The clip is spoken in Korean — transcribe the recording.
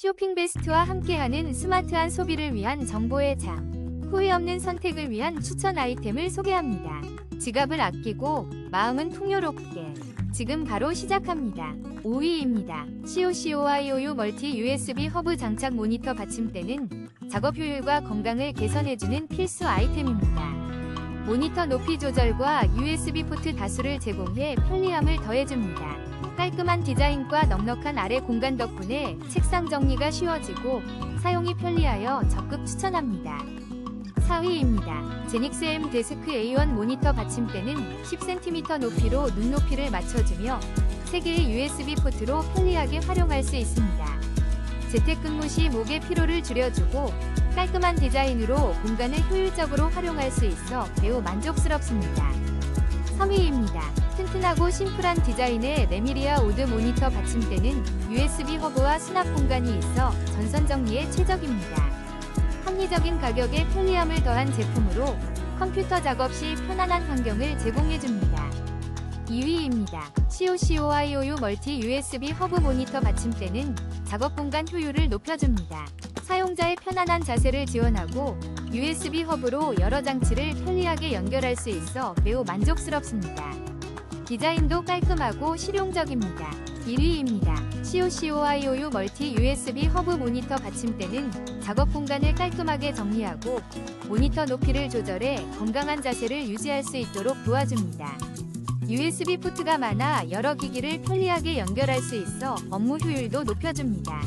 쇼핑 베스트와 함께하는 스마트한 소비를 위한 정보의 장. 후회 없는 선택을 위한 추천 아이템을 소개합니다. 지갑을 아끼고 마음은 풍요롭게. 지금 바로 시작합니다. 5위입니다. COCOIOU 멀티 USB 허브 장착 모니터 받침대는 작업 효율과 건강을 개선해주는 필수 아이템입니다. 모니터 높이 조절과 USB 포트 다수를 제공해 편리함을 더해줍니다. 깔끔한 디자인과 넉넉한 아래 공간 덕분에 책상 정리가 쉬워지고 사용이 편리하여 적극 추천합니다. 4위입니다. 제닉스 M 데스크 A1 모니터 받침대는 10cm 높이로 눈높이를 맞춰주며 3개의 USB 포트로 편리하게 활용할 수 있습니다. 재택근무 시 목의 피로를 줄여주고 깔끔한 디자인으로 공간을 효율적으로 활용할 수 있어 매우 만족스럽습니다. 3위입니다. 튼튼하고 심플한 디자인의 레미리아 오드 모니터 받침대는 USB 허브와 수납 공간이 있어 전선 정리에 최적입니다. 합리적인 가격에 편리함을 더한 제품으로 컴퓨터 작업 시 편안한 환경을 제공해줍니다. 2위입니다. COCOIOU 멀티 USB 허브 모니터 받침대는 작업 공간 효율을 높여줍니다. 사용자의 편안한 자세를 지원하고 USB 허브로 여러 장치를 편리하게 연결할 수 있어 매우 만족스럽습니다. 디자인도 깔끔하고 실용적입니다. 1위입니다. COCOIOU 멀티 USB 허브 모니터 받침대는 작업 공간을 깔끔하게 정리하고 모니터 높이를 조절해 건강한 자세를 유지할 수 있도록 도와줍니다. USB 포트가 많아 여러 기기를 편리하게 연결할 수 있어 업무 효율도 높여줍니다.